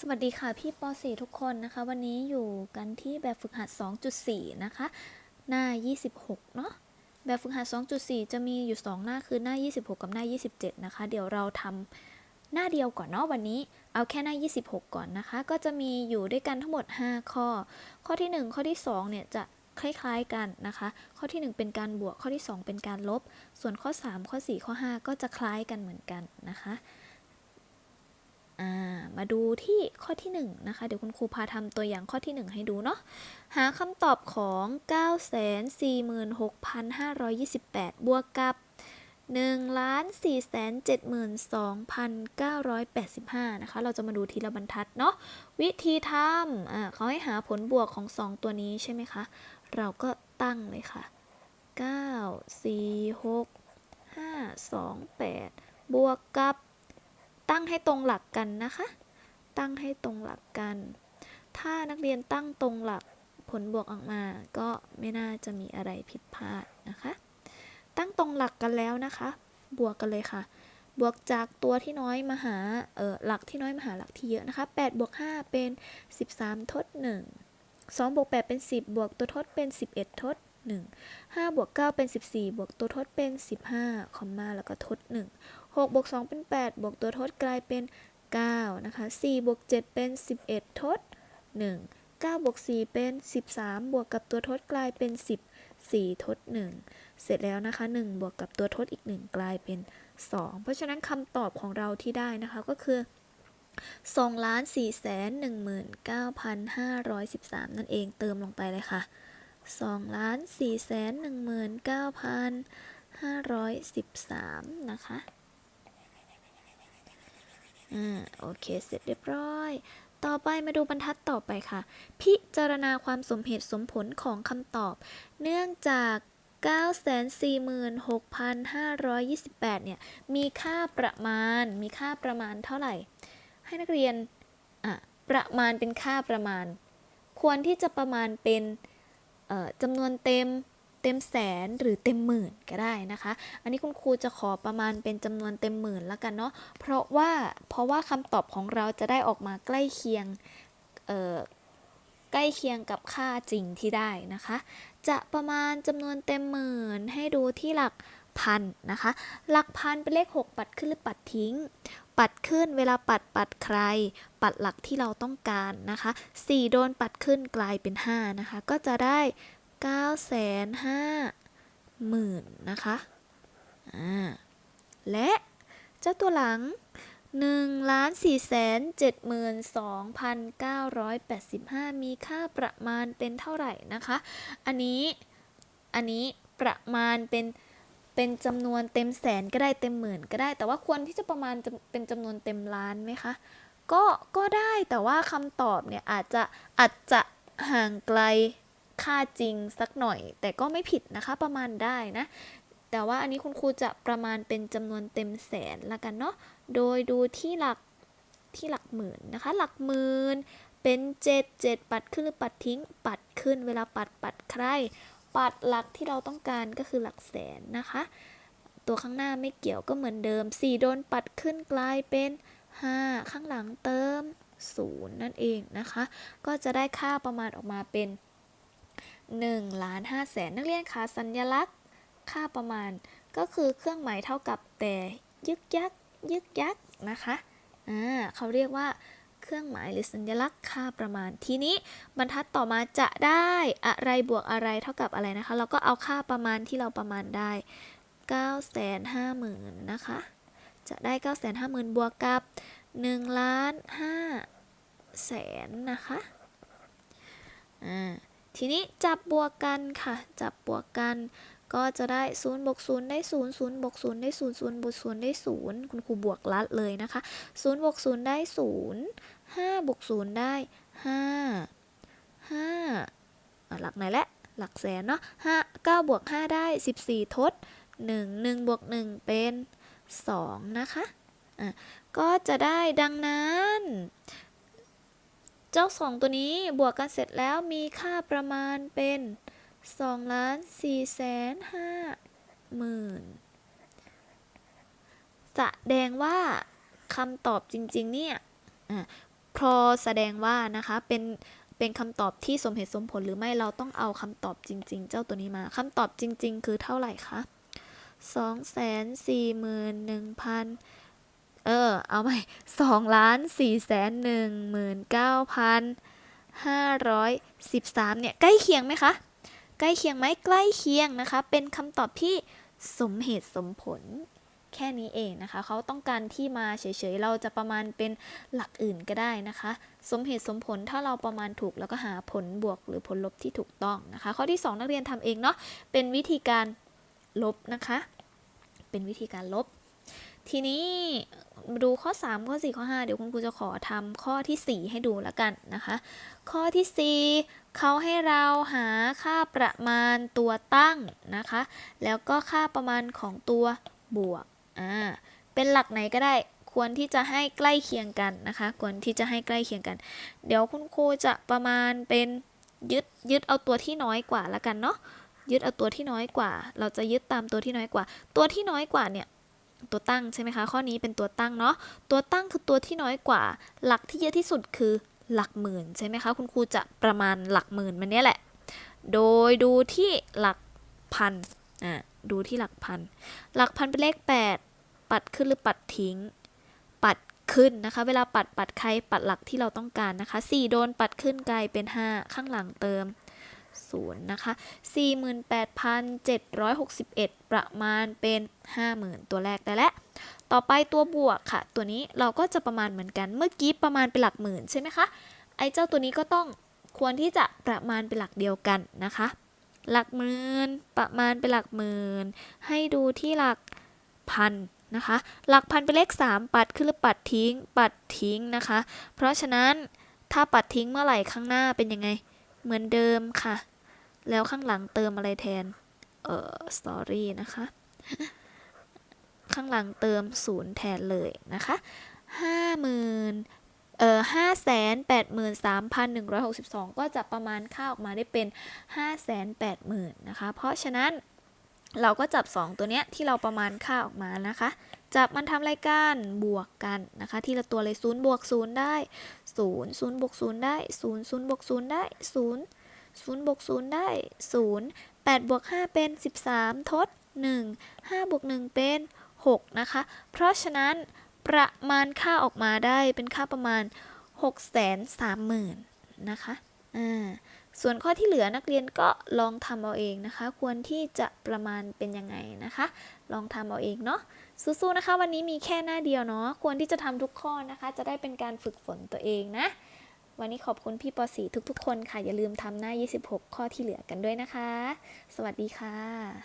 สวัสดีค่ะพี่ป .4 ทุกคนนะคะ วันนี้อยู่กันที่แบบฝึกหัด 2.4 นะคะ หน้า 26 เนาะแบบฝึกหัด 2.4 จะมีอยู่ 2 หน้าคือหน้า 26 กับหน้า 27 นะคะ เดี๋ยวเราทำหน้าเดียวก่อนเนาะวันนี้ เอาแค่หน้า 26 ก่อนนะคะ ก็จะมีอยู่ด้วยกันทั้งหมด 5 ข้อ ข้อที่ 1 ข้อที่ 2 เนี่ยจะคล้ายๆกันนะคะ ข้อที่ 1 เป็นการบวกข้อที่ 2 เป็นการลบ ส่วนข้อ 3 ข้อ 4 ข้อ 5 ก็จะคล้ายกันเหมือนกันนะคะ มาดูที่ข้อที่1นะคะ เดี๋ยวคุณครูพาทำตัวอย่างข้อที่ 1 ให้ดูเนาะ หาคำตอบของ 946,528 บวกกับ 1,472,985 นะคะ เราจะมาดูทีละบรรทัดเนาะ วิธีทำเขาให้หาผลบวกของ 2 ตัวนี้ใช่ไหมคะ เราก็ตั้งเลยค่ะ 9 4 6 5 2 8 บวกกับ ตั้งให้ตรงหลักกันนะคะ ตั้งให้ตรงหลักกัน ถ้านักเรียนตั้งตรงหลักผลบวกออกมาก็ไม่น่าจะมีอะไรผิดพลาดนะคะ ตั้งตรงหลักกันแล้วนะคะ บวกกันเลยค่ะ บวกจากตัวที่น้อยมาหาเออหลักที่น้อยมาหาหลักที่เยอะนะคะ8บวก5เป็น 13 ทด 1 2บวก8เป็น 10 บวกตัวทดเป็น 11 ทด 1 5บวก9เป็น 14 บวกตัวทดเป็น 15คอมมาแล้วก็ทด 1 6บวก2เป็น 8 บวกตัวทดกลายเป็น 9 นะคะ4บวก7เป็น 11 ทด 1 9บวก4เป็น 13 บวกกับตัวทดกลายเป็น 14 ทด 1 เสร็จแล้วนะคะ 1 บวกกับตัวทดอีก 1 กลายเป็น 2 เพราะฉะนั้นคำตอบของเราที่ได้นะคะก็คือ2ล้าน4แสน19,513 นั่นเองเติมลงไปเลยค่ะ2ล้าน4แสน19,513 นะคะ อ่าโอเคเสร็จเรียบร้อย ต่อไปมาดูบรรทัดต่อไปค่ะ พิจารณาความสมเหตุสมผลของคำตอบ เนื่องจาก946,528 เนี่ย มีค่าประมาณ มีค่าประมาณเท่าไหร่ ให้นักเรียน อะ ประมาณเป็นค่าประมาณ ควรที่จะประมาณเป็นเอ่อจำนวนเต็ม เต็มแสนหรือเต็มหมื่นก็ได้นะคะ อันนี้คุณครูจะขอประมาณเป็นจำนวนเต็มหมื่นแล้วกันเนาะเพราะว่าเพราะว่าคำตอบของเราจะได้ออกมาใกล้เคียงใกล้เคียงกับค่าจริงที่ได้นะคะ จะประมาณจำนวนเต็มหมื่นให้ดูที่หลักพันนะคะ หลักพันเป็นเลข 6 ปัดขึ้นหรือปัดทิ้ง ปัดขึ้นเวลาปัดปัดใคร ปัดหลักที่เราต้องการนะคะ 4 โดนปัดขึ้นกลายเป็น 5 นะคะ ก็จะได้ 9 5 0 0 0 0นะคะอ่าและเจ้าตัวหลัง1ล้าน4แสน72,985 มีค่าประมาณเป็นเท่าไหร่นะคะ อันนี้ อันนี้ประมาณเป็นเป็นจำนวนเต็มแสนก็ได้เต็มหมื่นก็ได้ แต่ว่าควรที่จะประมาณเป็นจำนวนเต็มล้านไหมคะก็ก็ได้แต่ว่าคำตอบเนี่ยอาจจะอาจจะห่างไกล ค่าจริงสักหน่อย แต่ก็ไม่ผิดนะคะประมาณได้นะ แต่ว่าอันนี้คุณครูจะประมาณเป็นจำนวนเต็มแสนละกันเนาะโดยดูที่หลักที่หลักหมื่นนะคะ หลักหมื่นเป็น7 7ปัดขึ้นหรือปัดทิ้ง ปัดขึ้นเวลาปัดปัดใคร ปัดหลักที่เราต้องการก็คือหลักแสนนะคะ ตัวข้างหน้าไม่เกี่ยวก็เหมือนเดิม 4 โดนปัดขึ้นกลายเป็น 5 ข้างหลังเติม 0 นั่นเองนะคะ ก็จะได้ค่าประมาณออกมาเป็น 1ล้าน5แสนนักเรียนคะสัญลักษณ์ ค่าประมาณก็คือเครื่องหมายเท่ากับแต่ยึกยักยึกยักนะคะอ่าเขาเรียกว่าเครื่องหมายหรือสัญลักษณ์ค่าประมาณทีนี้บรรทัดต่อมาจะได้อะไรบวกอะไรเท่ากับอะไรนะคะ เราก็เอาค่าประมาณที่เราประมาณได้ 950,000นะคะ จะได้ 950,000 บวกกับ1ล้าน5แสนนะคะอ่า ทีนี้จับบวกกันค่ะ จับบวกกันก็จะได้0บวก0ได้0 0บวก0ได้0 0บวก0ได้ 0 คุณครูบวกลัดเลยนะคะ0บวก0ได้ 0 5บวก0ได้ 5 5 หลักไหนและ หลักแสนเนาะ5 9บวก5ได้ 14 ทด 1 1บวก1เป็น 2 นะคะ อะ ก็จะได้ดังนั้น เจ้าสองตัวนี้บวกกันเสร็จแล้วมีค่าประมาณเป็น2ล้าน4แสน5หมื่นแสดงว่าคำตอบจริง ๆ เนี่ยพอแสดงว่านะคะเป็นเป็นคำตอบที่สมเหตุสมผลหรือไม่เราต้องเอาคำตอบจริง ๆ เจ้าตัวนี้มาคำตอบจริง ๆ คือเท่าไหร่คะ2 4 1 0 0 0 เออ เอาใหม่สองล้านสี่แสนหนึ่งหมื่นเก้าพันห้าร้อยสิบสามเนี่ย ใกล้เคียงไหมคะ ใกล้เคียงไหมใกล้เคียงนะคะ เป็นคำตอบที่สมเหตุสมผลแค่นี้เองนะคะ เขาต้องการที่มาเฉยๆ เราจะประมาณเป็นหลักอื่นก็ได้นะคะ สมเหตุสมผลถ้าเราประมาณถูกแล้วก็หาผลบวกหรือผลลบที่ถูกต้องนะคะ ข้อที่ 2 นักเรียนทำเองเนาะเป็นวิธีการลบนะคะ เป็นวิธีการลบ ทีนี้ดูข้อ 3 ข้อ 4 ข้อ 5 เดี๋ยวคุณครูจะขอทำข้อทีสี่ 4 ให้ดูแล้วกันนะคะ ข้อที่ 4เขาให้เราหาค่าประมาณตัวตั้งนะคะ แล้วก็ค่าประมาณของตัวบวกอ่าเป็นหลักไหนก็ได้ควรที่จะให้ใกล้เคียงกันนะคะ ควรที่จะให้ใกล้เคียงกัน เดี๋ยวคุณครูจะประมาณเป็นยึดยึดเอาตัวที่น้อยกว่าละกันเนาะยึดเอาตัวที่น้อยกว่า เราจะยึดตามตัวที่น้อยกว่า ตัวที่น้อยกว่าเนี่ย ตัวตั้งใช่ไหมคะ ข้อนี้เป็นตัวตั้งเนาะ ตัวตั้งคือตัวที่น้อยกว่า หลักที่เยอะที่สุดคือหลักหมื่นใช่ไหมคะ คุณครูจะประมาณหลักหมื่นมันเนี้ยแหละ โดยดูที่หลักพัน อ่าดูที่หลักพัน หลักพันเป็นเลข 8 ปัดขึ้นหรือปัดทิ้ง ปัดขึ้นนะคะ เวลาปัดปัดใครปัดหลักที่เราต้องการนะคะ 4 โดนปัดขึ้นกลายเป็น 5 ข้างหลังเติม 0นะคะ48,761 ประมาณเป็น 50,000 ตัวแรกได้แล้ว ต่อไปตัวบวกค่ะ ตัวนี้เราก็จะประมาณเหมือนกัน เมื่อกี้ประมาณเป็นหลักหมื่นใช่ไหมคะ ไอ้เจ้าตัวนี้ก็ต้องควรที่จะประมาณเป็นหลักเดียวกันนะคะ หลักหมื่นประมาณเป็นหลักหมื่น ให้ดูที่หลักพันนะคะ หลักพันเป็นเลข 3 ปัดขึ้นหรือปัดทิ้ง ปัดทิ้งนะคะ เพราะฉะนั้นถ้าปัดทิ้งเมื่อไหร่ข้างหน้าเป็นยังไง เหมือนเดิมค่ะ แล้วข้างหลังเติมอะไรแทน เอ่อสตอรี่นะคะ ข้างหลังเติมศูนย์แทนเลยนะคะห้าหมื่นเอ่อห้าแสนแปดหมื่นสามพันหนึ่งร้อยหกสิบสองก็จะประมาณค่าออกมาได้เป็นห้าแสนแปดหมื่นนะคะ เพราะฉะนั้น เราก็จับ 2 ตัวเนี้ยที่เราประมาณค่าออกมานะคะ จับมันทำรายการบวกกันนะคะ ทีละตัวเลย0บวก0ได้0 0บวก0ได้0 0บวก0ได้0 0บวก0ได้ 0 8บวก5เป็น 13 ทด 1 5บวก1เป็น 6 นะคะ เพราะฉะนั้นประมาณค่าออกมาได้เป็นค่าประมาณ 6 3 0 0 0 0นะคะอ่า ส่วนข้อที่เหลือนักเรียนก็ลองทำเอาเองนะคะ ควรที่จะประมาณเป็นยังไงนะคะ ลองทำเอาเองเนาะสู้ๆนะคะ วันนี้มีแค่หน้าเดียวเนาะควรที่จะทำทุกข้อนะคะ จะได้เป็นการฝึกฝนตัวเองนะ วันนี้ขอบคุณพี่ปอสีทุกๆ คนค่ะ อย่าลืมทำหน้า 26 ข้อที่เหลือกันด้วยนะคะ สวัสดีค่ะ